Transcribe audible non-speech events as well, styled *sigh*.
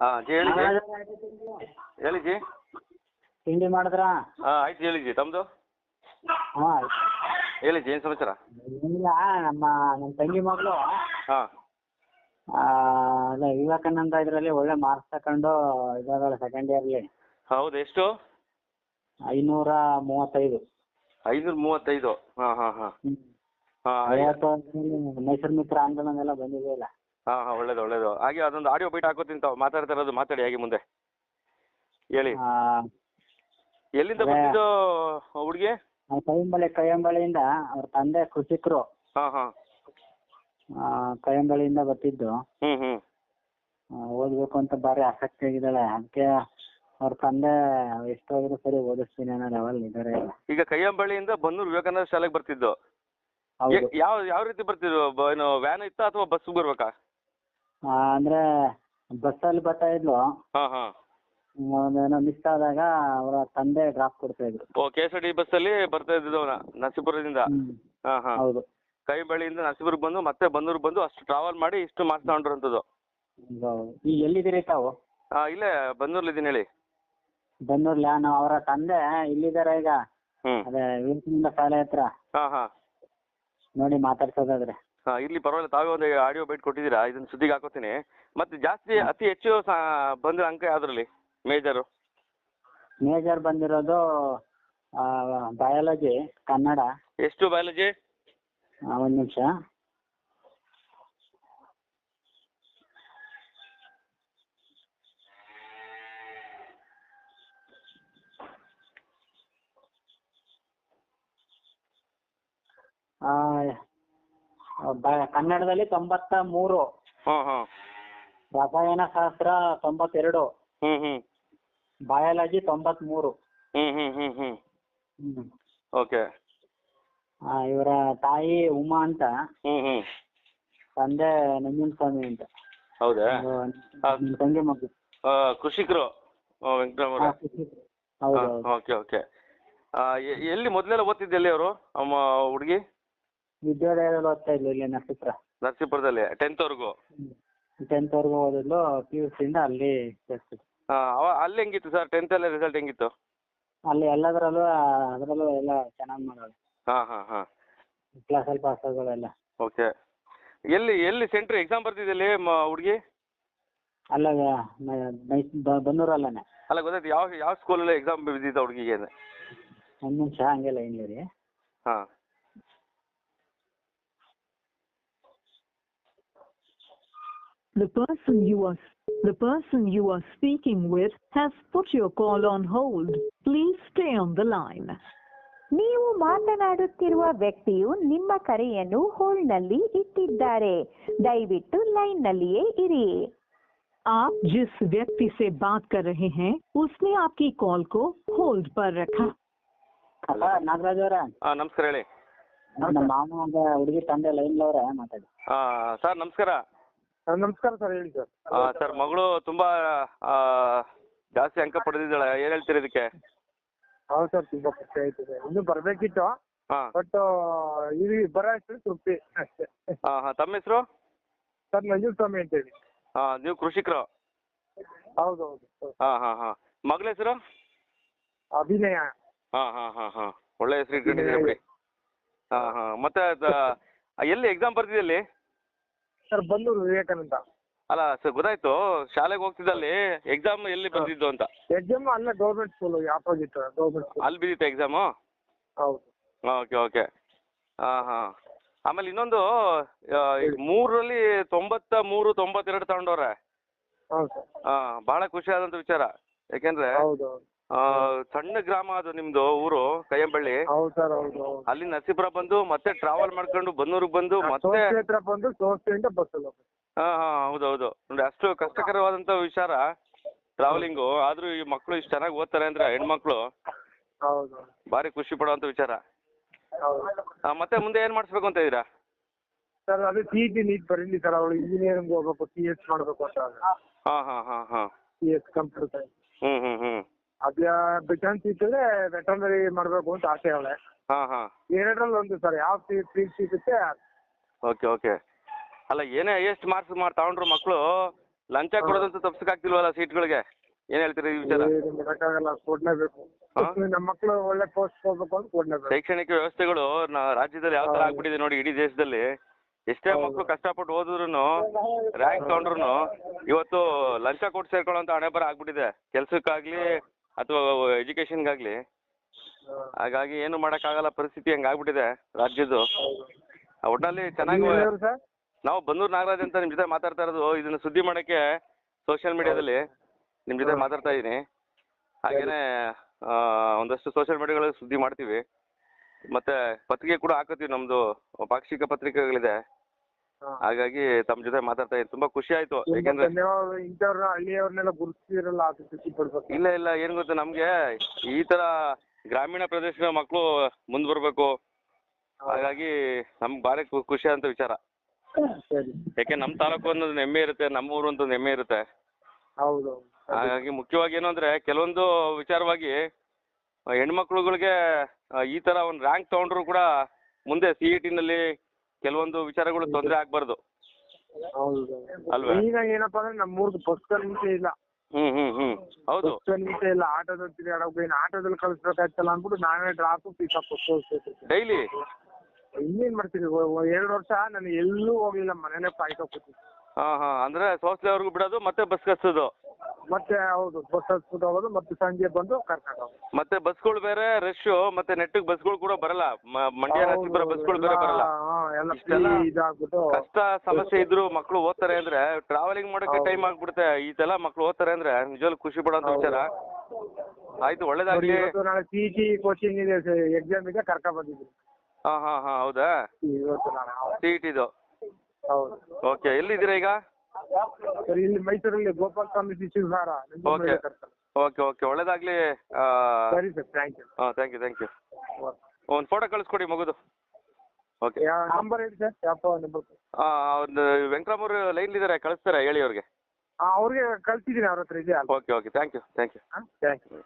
ಹಾಂ ಜಿ ಹೇಳಿ ಜಿ ಹೇಳಿ ಜಿ ತಿಂಡಿ ಮಾಡಿದ್ರ? ಹಾಂ ಆಯ್ತು ಹೇಳಿ ಜಿ ತಮ್ಮದು ಹಾ ಹೇಳಿ ಜಿ ಏನು ಸಮಾಚಾರ? ನಮ್ಮ ನಮ್ಮ ತಂಗಿ ಮಗಳು. ಹಾಂ. ಅದೇ ವಿವೇಕಾನಂದ ಇದರಲ್ಲಿ ಒಳ್ಳೆ ಮಾರ್ಕ್ಸ್ ತಕೊಂಡು ಇದಾಗಲ್ಲ ಸೆಕೆಂಡ್ ಇಯರ್ಲಿ ಹೌದು ಎಷ್ಟು? ಐನೂರ ಮೂವತ್ತೈದು. ಐನೂರ ಮೂವತ್ತೈದು. ಹಾ ಹಾ ಹಾ. ಹಾಂ ಐವತ್ತು ಮೈಸೂರು ಮಿತ್ರ ಆಂದೋಲನ ಎಲ್ಲ ಬಂದಿದೆಯಲ್ಲ ಹಾಂ ಹಾ ಒಳ್ಳೇದು ಒಳ್ಳೇದು. ಹಾಗೆ ಅದೊಂದು ಆಡಿಯೋ ಬೈಟ್ ಹಾಕೋತೀನಿ ತಾವು ಮಾತಾಡ್ತಾ ಇರೋದು ಮಾತಾಡಿ ಹಾಗೆ ಮುಂದೆ. ಹೇಳಿ. ಎಲ್ಲಿಂದ ಅದೇ. ಬಂದಿದ್ದು ಹುಡುಗಿ? ಕೈಯಂಬಳೆ ಕೈಯಂಬಳಿ ಕೈಯಂಬಳಿಯಿಂದ ಅವ್ರ ತಂದೆ ಕೃಷಿಕರು. ಹಾಂ ಹಾಂ. ಆ, ಕೈಯಂಬಳಿಯಿಂದ ಬರ್ತಿದ್ದು. ಹ್ಞೂ ಹ್ಞೂ ಆ, ಓದ್ಬೇಕು ಅಂತ ಬಾರಿ ಆಸಕ್ತಿ ಆಗಿದ್ದಾಳೆ. ಅದಕ್ಕೆ ಅವ್ರ ತಂದೆ ಎಷ್ಟು ಹೋದ್ರು ಸರಿ ಓದಿಸ್ತೀನಿ ಅನ್ನೋ ಲೆವೆಲ್ ಇದಾರೆ ಈಗ. ಈಗ ಕೈಯಂಬಳ್ಳಿಯಿಂದ ಬನ್ನೂರು ವಿವೇಕಾನಂದ ಶಾಲೆಗೆ ಬರ್ತಿದ್ದು. ಹೌದು. ಯಾವ ಯಾವ ರೀತಿ ಬರ್ತಿದ್ರು ಬ- ಏನು ವ್ಯಾನ್ ಇತ್ತಾ ಅಥವಾ ಬಸ್ ಬರ್ಬೇಕಾ? ಆ, ಅಂದ್ರೆ ಬಸ್ಸಲ್ಲಿ ಬರ್ತಾ ಇದ್ಲು. ಹಾಂ ಹಾಂ. ಒಂದೇನೋ ಮಿಸ್ ಆದಾಗ ಅವರ ತಂದೆ ಡ್ರಾಪ್ ಕೊಡ್ತಾ ಇದ್ರು. ಓ ಕೆ ಎಸ್ ಆರ್ ಟಿ ಬಸ್ಸಲ್ಲಿ ಬರ್ತಾ ಇದ್ದಿದ್ದು ಅವನ ನರಸೀಪುರದಿಂದ? ಹ್ಮ್. ಹಾಂ ಹಾಂ. ಹೌದು. ಬಳಿಯಿಂದ ನರಸೀಪುರಕ್ಕೆ ಬಂದು ಮತ್ತೆ ಬನ್ನೂರಿಗೆ ಬಂದು ಅಷ್ಟು ಟ್ರಾವೆಲ್ ಮಾಡಿ ಇಷ್ಟು ಮಾರ್ಕ್ಸ್ ತಗೊಂಡಿರೋಂಥದ್ದು ಹೌದು. ಈಗ ಎಲ್ಲಿದ್ದೀರಿ ತಾವು? ಹಾ ಇಲ್ಲೇ ಬನ್ನೂರ್ಲಿದ್ದೀನಿ ಹೇಳಿ. ಬೆಂಗಳೂರ್ಲ ನಾವು ಅವರ ತಂದೆ ಇಲ್ಲಿದ್ದಾರೆ ಈಗ. ಹ್ಞೂ ಅದೇ ವಿವೇಕಾನಂದ ಶಾಲೆ ಹತ್ರ. ಹಾ ಹಾಂ. ನೋಡಿ ಮಾತಾಡ್ಸೋದಾದ್ರೆ. ಹಾಂ ಇಲ್ಲಿ ಪರವಾಗಿಲ್ಲ. ತಾವೇ ಒಂದು ಆಡಿಯೋ ಬೈಟ್ ಕೊಟ್ಟಿದ್ದೀರಾ? ಇದನ್ನು ಸುದ್ದಿಗೆ ಹಾಕೋತೀನಿ. ಮತ್ತು ಜಾಸ್ತಿ ಅತಿ ಹೆಚ್ಚು ಬಂದಿರೋ ಅಂಕ ಯಾವುದ್ರಲ್ಲಿ? ಮೇಜರು. ಮೇಜರ್ ಬಂದಿರೋದು ಬಯಾಲಜಿ ಕನ್ನಡ. ಎಷ್ಟು ಬಯಾಲಜಿ ಆ, ಒಂದ್ ನಿಮಿಷ ಆ, ಬ- ಕನ್ನಡದಲ್ಲಿ ತೊಂಬತ್ತ ಮೂರು ರಸಾಯನ ಶಾಸ್ತ್ರ ತೊಂಬತ್ತೆರಡು. ಹ್ಞೂ ಹ್ಞೂ ಬಯಾಲಜಿ ತೊಂಬತ್ ಮೂರು ಹ್ಮ್. ಓಕೆ. ಇವರ ತಾಯಿ ಉಮಾ ಅಂತ. ಹ್ಮ್ ಹ್ಮ್. ತಂದೆ ನಂಜನ್ ಸ್ವಾಮಿ ಅಂತ. ಹೌದಾ. ನಿಮ್ ತಂಗಿ ಮಗು. ಆ, ಕೃಷಿಕರು ವೆಂಕಟರಾಮರ ಹಾ, ಕೃಷಿಕ. ಹೌದು ಹೌದು. Okay okay. ಎಲ್ಲಿ ಮೊದಲೆಲ್ಲ ಓದ್ತಿದ್ದೆ ಎಲ್ಲಿ ಅವರು? ಅಮ್ಮ ಹುಡುಗಿ? ವಿದ್ಯಾಲಯದಲ್ಲಿ ಓದ್ತಾ ಇದ್ಲು ಇಲ್ಲಿ ನರಸೀಪುರ. ನರಸೀಪುರದಲ್ಲಿ ಟೆಂತ್ವರೆಗೂ ಟೆಂತ್ ವರ್ಗು ಓದಿದ್ಲು ಪಿ ಯು ಸಿಯಿಂದ ಅಲ್ಲಿ ಅಲ್ಲಿ ಹೆಂಗಿತ್ತು ಸರ್ ಟೆಂತಲ್ಲಿ ರಿಸಲ್ಟ್ ಹೆಂಗಿತ್ತು? ಅಲ್ಲಿ ಎಲ್ಲದರಲ್ಲೂ ಅದರಲ್ಲೂ ಎಲ್ಲ ಚೆನ್ನಾಗಿ ಮಾಡೋಳು ಹಾ ಹಾ ಹಾಂ. ಕ್ಲಾಸಲ್ಲಿ ಪಾಸ್ ಆಗೋಳೆಲ್ಲ ಓಕೆ. ಎಲ್ಲಿ ಎಲ್ಲಿ ಸೆಂಟ್ರ್ ಎಕ್ಸಾಮ್ ಬರ್ತಿದ್ದಲ್ಲಿ ಹುಡುಗಿ? ಅಲ್ಲ ಬನ್ನೂರಲ್ಲೇ ಅಲ್ಲ ಗೊತ್ತಾಯ್ತು ಯಾವ ಯಾವ ಸ್ಕೂಲಲ್ಲಿ ಎಕ್ಸಾಮ್ ಬಿದ್ದಿದ್ದ ಹುಡುಗಿಗೆ ಒಂದು ನಿಮಿಷ ಹಂಗೆ ಲೈನ್ಲಿ ರೀ ಹಾಂ. The person you are the person you are speaking with has put your call on hold. Please stay on the line. ನೀವು ಮಾತನಾಡುತ್ತಿರುವ ವ್ಯಕ್ತಿಯು ನಿಮ್ಮ ಕರೆಯನ್ನು ಹೋಲ್ಡ್ನಲ್ಲಿ ಇಟ್ಟಿದ್ದಾರೆ ದಯವಿಟ್ಟು ಲೈನ್ನಲ್ಲಿಯೇ ಇರಿ आप जिस व्यक्ति से बात कर रहे हैं उसने आपकी कॉल को होल्ड पर रखा ಅಲ್ಲ ನಾಗರಾಜ್ ಅವರ ಹಾಂ ನಮಸ್ಕಾರ ಹೇಳಿ ನಮ್ಮ ಮಾಮ ಹುಡುಗಿ ತಂದೆ ಲೈನ್ ಅವ್ರೆ ಮಾತಾಡಿ ಹಾಂ ಸರ್ ನಮಸ್ಕಾರ ನಮಸ್ಕಾರ ಸರ್ ಹೇಳಿ ಸರ್. ಸರ್ ಮಗಳು ತುಂಬ ಜಾಸ್ತಿ ಅಂಕ ಪಡೆದಿದ್ದಾಳೆ ಏನ್ ಹೇಳ್ತೀರಿ ಇದಕ್ಕೆ? ಹೌದು ಸರ್ ತುಂಬಾ ಖುಷಿ ಆಯ್ತು ಇನ್ನು ಬರ್ಬೇಕಿತ್ತು. ಹಾಂ. ಬಟ್ ಇಲ್ಲಿ ಬರೋ ಅಷ್ಟು ತೃಪ್ತಿ ಅಷ್ಟೇ. ಹಾ, ಹಾಂ ತಮ್ಮ ಹೆಸರು? ಸರ್ ನಂಜು ಸ್ವಾಮಿ ಅಂತೇಳಿ ಹಾ ನೀವು ಕೃಷಿಕರು? ಹೌದು ಹೌದು. ಹಾ ಹಾ ಹಾ. ಹಾಂ ಮಗಳ ಹೆಸರು? ಅಭಿನಯ. ಹಾ ಹಾ ಹಾ ಹಾ. ಒಳ್ಳೆ ಹೆಸರು ಇಟ್ಕೊಂಡಿದ್ದೀರಿ ಬಿಡಿ. ಹಾ ಹಾಂ. ಮತ್ತೆ ಅದ- ಎಲ್ಲಿ ಎಕ್ಸಾಮ್ ಬರ್ತಿದ್ದಲ್ಲಿ ಸರ್ ಬಂದೂರು ವಿವೇಕಾನಂದ. ಅಲ್ಲ ಸರ್ ಗೊತ್ತಾಯ್ತು. ಶಾಲೆಗೆ ಹೋಗ್ತಿದ್ದಲ್ಲಿ ಎಕ್ಸಾಮ್ ಎಲ್ಲಿ ಬಂದಿದ್ದು ಅಂತ? ಎಕ್ಸಾಮ್ ಅಲ್ಲ government school opposite government school ಅಲ್ಲಿ ಬಿದ್ದಿತ್ತು ಎಕ್ಸಾಮ್ ಹೌದು. Okay okay. ಹಾಂ ಹಾಂ. ಆಮೇಲೆ ಇನ್ನೊಂದು ಮೂರರಲ್ಲಿ ತೊಂಬತ್ತ ಮೂರು ತೊಂಬತ್ತೆರಡು ತಗೊಂಡವ್ರೆ. ಹೌದು. ಸರ್ ಹಾಂ ಭಾಳ ಖುಷಿ ಆದಂಥ ವಿಚಾರ. ಯಾಕೆಂದ್ರೆ ಹೌದು. ಆ, ಸಣ್ಣ ಗ್ರಾಮ ಅದು ನಿಮ್ದು ಊರು ಕೈಯಂಬಳ್ಳಿ. ಹೌದು ಸರ್ ಹೌದು ಹೌದು. ಅಲ್ಲಿ ನರಸೀಪುರ ಬಂದು ಮತ್ತೆ ಟ್ರಾವೆಲ್ ಮಾಡ್ಕೊಂಡು ಬನ್ನೂರಿಗೆ ಬಂದು ಮತ್ತೆ ಸೋಸ್ತಿ ಹತ್ರ ಬಂದು ಸೋಸ್ತಿಯಿಂದ ಹೋಗ್ಬೇಕು. ಹಾಂ ಹಾಂ ಹೌದು ಹೌದು. ನೋಡಿ ಅಷ್ಟು ಕಷ್ಟಕರವಾದಂತ ವಿಚಾರ ಟ್ರಾವೆಲಿಂಗು ಆದ್ರೂ ಈ ಮಕ್ಕಳು ಇಷ್ಟು ಚೆನ್ನಾಗಿ ಓದ್ತಾರೆ ಅಂದ್ರೆ ಹೆಣ್ಮಕ್ಳು ಹೌದು ಭಾರಿ ಖುಷಿ ಪಡುವಂತ ವಿಚಾರ. ಹೌದು. ಆ, ಮತ್ತೆ ಮುಂದೆ ಏನ್ ಮಾಡಿಸ್ಬೇಕು ಅಂತ ಇದ್ದೀರಾ? ಸರ್ ಅದು ಸಿ ಟಿ ನೀಟ್ ಬರೀಲಿ ಸರ್ ಅವಳು ಇಂಜಿನಿಯರಿಂಗ್ ಹೋಗ್ಬೇಕು ಸಿ ಎಸ್ ಮಾಡಬೇಕು ಅಂತ. ಹಾ ಹಾ ಹಾ ಹಾ. C S computer science hmm hmm ಹ್ಞೂ ಅದೇ ಚಾನ್ಸ್ ಸಿಕ್ಕಿದ್ರೆ ವೆಟರ್ನರಿ ಮಾಡಬೇಕು ಅಂತ ಆಸೆ ಅವಳೆ. ಹಾ ಹಾ. ಎರಡರಲ್ಲಿ ಒಂದು ಸರ್ ಯಾವ ಸೀಟ್ ಸೀಟ್ ಸಿಗುತ್ತೆ ಓಕೆ ಓಕೆ. ಅಲ್ಲ ಏನೇ ಹೈಯೆಸ್ಟ್ ಮಾರ್ಕ್ಸ್ ಮಾಡಿ ತಗೊಂಡ್ರು ಮಕ್ಕಳು ಲಂಚ ಕೊಡೋದಂತ ತಪ್ಸಕ್ಕಾಗ್ತಿಲ್ವಲ್ಲ ಸೀಟ್ಗಳಿಗೆ ಏನ್ ಹೇಳ್ತೀರಿ ಈ ವಿಚಾರ? ಏನು ಮಾಡಕ್ಕಾಗಲ್ಲ ಕೊಡ್ಲೇಬೇಕು ಹಾ? *laughs* ನಮ್ಮ ಮಕ್ಕಳು ಒಳ್ಳೆ ಪೋಸ್ಟ್ ಹೋಗ್ಬೇಕು ಅಂತ ಕೊಡ್ಲೇಬೇಕು ಶೈಕ್ಷಣಿಕ ವ್ಯವಸ್ಥೆಗಳು ನಾ- ರಾಜ್ಯದಲ್ಲಿ ಯಾವ ತರ. ಆಗ್ಬಿಟ್ಟಿದೆ ನೋಡಿ ಇಡೀ ದೇಶದಲ್ಲಿ. ಎಷ್ಟೇ. ಮಕ್ಕಳು ಕಷ್ಟಪಟ್ಟು ಓದಿದ್ರು ರ್ಯಾಂಕ್ ತಗೊಂಡ್ರು ಇವತ್ತು ಲಂಚ ಕೊಟ್ಟು ಸೇರ್ಕೊಳ್ಳೋಂತ ಹಣೆ ಬರ ಆಗ್ಬಿಟ್ಟಿದೆ. ಕೆಲ್ಸಕ್ಕಾಗ್ಲಿ ಅಥವಾ ಎಜುಕೇಶನ್ಗಾಗ್ಲಿ ಹಾಗಾಗಿ ಏನು ಮಾಡಕ್ಕಾಗಲ್ಲ ಪರಿಸ್ಥಿತಿ ಹಂಗಾಗ್ಬಿಟ್ಟಿದೆ ರಾಜ್ಯದ್ದು. ಆ ಒಟ್ನಲ್ಲಿ ಚೆನ್ನಾಗಿ ಸರ್? ನಾವು ಬಂದೂರ್ ನಾಗರಾಜ್ ಅಂತ ನಿಮ್ ಜೊತೆ ಮಾತಾಡ್ತಾ ಇರೋದು ಇದನ್ನ ಸುದ್ದಿ ಮಾಡಕ್ಕೆ ಸೋಷಿಯಲ್ ಮೀಡಿಯಾದಲ್ಲಿ ನಿಮ್ ಜೊತೆ ಮಾತಾಡ್ತಾ ಇದೀನಿ ಹಾಗೇನೆ ಒಂದಷ್ಟು ಸೋಷಿಯಲ್ ಮೀಡಿಯಾಗಳಲ್ಲಿ ಸುದ್ದಿ ಮಾಡ್ತೀವಿ. ಮತ್ತೆ ಪತ್ರಿಕೆ ಕೂಡ ಹಾಕತ್ತೀವಿ ನಮ್ದು ಪಾಕ್ಷಿಕ ಪತ್ರಿಕೆಗಳಿದೆ. ಹಾಗಾಗಿ ತಮ್ಮ ಜೊತೆ ಮಾತಾಡ್ತಾ ಇದ್ದೀನಿ. ತುಂಬಾ ಖುಷಿ ಆಯ್ತು. ಯಾಕಂದ್ರೆ ಇಂಥವ್ರನ್ನ ಹಳ್ಳಿಯವ್ರನ್ನೆಲ್ಲ ಗುರುತಿಸಿರಲ್ಲ ಅದು ಖುಷಿ ಪಡ್ಬೇಕು ಇಲ್ಲ ಇಲ್ಲ ಏನ್ ಗೊತ್ತ ನಮ್ಗೆ ಈ ತರ ಗ್ರಾಮೀಣ ಪ್ರದೇಶದ ಮಕ್ಕಳು ಮುಂದ್ ಬರ್ಬೇಕು. ಹಾಗಾಗಿ ನಮ್ಗೆ ಬಾರಿ ಖುಷಿ ಅಂತ ವಿಚಾರ. ಸರಿ. ಯಾಕೆ ನಮ್ ತಾಲೂಕು ಅನ್ನೋದು ಹೆಮ್ಮೆ ಇರುತ್ತೆ ನಮ್ಮ ಊರು ಅಂತ ಹೆಮ್ಮೆ ಇರುತ್ತೆ. ಹೌದು ಹಾಗಾಗಿ ಮುಖ್ಯವಾಗಿ ಏನು ಅಂದ್ರೆ ಕೆಲವೊಂದು ವಿಚಾರವಾಗಿ ಆ, ಹೆಣ್ಮಕ್ಳುಗಳಿಗೆ ಈ ತರ ಒಂದು ರ್ಯಾಂಕ್ ತಗೊಂಡ್ರು ಕೂಡ ಮುಂದೆ ಸಿಇಟಿ ನಲ್ಲಿ ಟಿನಲ್ಲಿ ಕೆಲವೊಂದು ವಿಚಾರಗಳು ತೊಂದರೆ ಆಗ್ಬಾರ್ದು. ಹೌದು. ಅಲ್ವಾ? ಈಗ ಏನಪ್ಪಾ ಅಂದ್ರೆ ನಮ್ಮೂರ್ದು ಬಸ್ ಕನ್ವಿಸೇ ಇಲ್ಲ. ಹ್ಮ್ ಹ್ಮ್ ಹ್ಮ್. ಹೌದು. ಬಸ್ ಕನ್ವಿಸೇ ಇಲ್ಲ ಆಟೋದಲ್ಲಿ ತಿರುಗಾಡೋಕೆ ಇನ್ನು ಆಟೋದಲ್ಲಿ ಕಳಿಸ್ಬೇಕಾಯ್ತಲ್ಲ ಅಂದ್ಬಿಟ್ಟು ನಾವೇ ಡ್ರಾಪ್ ಪಿಕಪ್ ಡೈಲಿ ಇನ್ನೇನ್ ಮಾಡ್ತೀನಿ ಒ- ಒ- ಎರಡು ವರ್ಷ ನಾನು ಎಲ್ಲೂ ಹೋಗ್ಲಿಲ್ಲ ಮನೇಲೆ ಕಾಯ್ತಾ ಕೂತಿದ್ದೆ. ಹಾ ಹಾ. ಅಂದ್ರೆ ಸೋಸ್ಲೆವರೆಗೂ ಬಿಡೋದು ಮತ್ತೆ ಬಸ್ ಕಳ್ಸೋದು. ಮತ್ತೆ ಹೌದು ಬಸ್ ಹತ್ಬಿಟ್ಟು ಹೋಗೋದು ಮತ್ತೆ ಸಂಜೆ ಬಂದು ಕರ್ಕೊಂಡು ಹೋಗೋದು. ಮತ್ತೆ ಬಸ್ಗಳು ಬೇರೆ ರಶ್ ಮತ್ತೆ ನೆಟ್ಟಿಗೆ ಬಸ್ಗಳು ಕೂಡ ಬರಲ್ಲ. ಮ- ಮಂಡ್ಯ ಹೌದು, ಬಸ್ಗಳು ಬೇರೆ ಬರಲ್ಲ. ಹಾ, ಎಲ್ಲ ಇಷ್ಟೆಲ್ಲ free ಇದಾಗ್ಬಿಟ್ಟು ಕಷ್ಟ ಸಮಸ್ಯೆ ಇದ್ರು ಮಕ್ಳು ಓದ್ತಾರೆ ಅಂದ್ರೆ ಟ್ರಾವೆಲಿಂಗ್ ಮಾಡೋಕೆ ಟೈಮ್ ಆಗ್ಬಿಡುತ್ತೆ. ಈ ತರ ಮಕ್ಳು ಓದ್ತಾರೆ ಅಂದ್ರೆ ನಿಜವಾಗ್ಲೂ ಖುಷಿ ಪಡೋಂತ. ವಿಚಾರ. ಆಯ್ತು ನೋಡಿ ಒಳ್ಳೇದಾಗ್ಲಿ ಇವತ್ತು ನಾಳೆ ಪಿ ಟಿ ಕೋಚಿಂಗ್ ಇದೆ ಎಕ್ಸಾಮ್ ಇದೆ ಕರ್ಕ ಬಂದಿದ್ದೀನಿ ಹಾ ಹಾ ಹಾ ಹೌದಾ? ಇವತ್ತು ನಾನು ಸಿ ಇ ಟಿದು ಹೌದು. ಓಕೆ ಎಲ್ಲಿದ್ದೀರಾ ಈಗ? ಸರಿ ಇಲ್ಲಿ ಮೈಸೂರಲ್ಲಿ ಗೋಪಾಲ್ ಸ್ವಾಮಿ ಶಿಶುಹಾರ Okay. ಓಕೆ ಓಕೆ ಒಳ್ಳೇದಾಗ್ಲಿ ಸರಿ ಸರ್ ಥ್ಯಾಂಕ್ ಯು ಹಾಂ ಥ್ಯಾಂಕ್ ಯು ಥ್ಯಾಂಕ್ ಯು ಒಂದು ಫೋಟೋ ಕಳಿಸ್ಕೊಡಿ ಮಗುದು. ಓಕೆ ನಂಬರ್ ಹೇಳಿ ಸರ್ ಯಾವ ನಂಬರ್ ಒಂದು ವೆಂಕಟರಾಮವ್ರು ಲೈನ್ ಇದ್ದಾರೆ ಕಳಿಸ್ತಾರೆ ಹೇಳಿ ಅವ್ರಿಗೆ. ಅವ್ರಿಗೆ ಕಳ್ಸಿದ್ದೀನಿ ಅವ್ರ ಹತ್ರ ಇದೆಯಾ okay okay thank you thank you thank you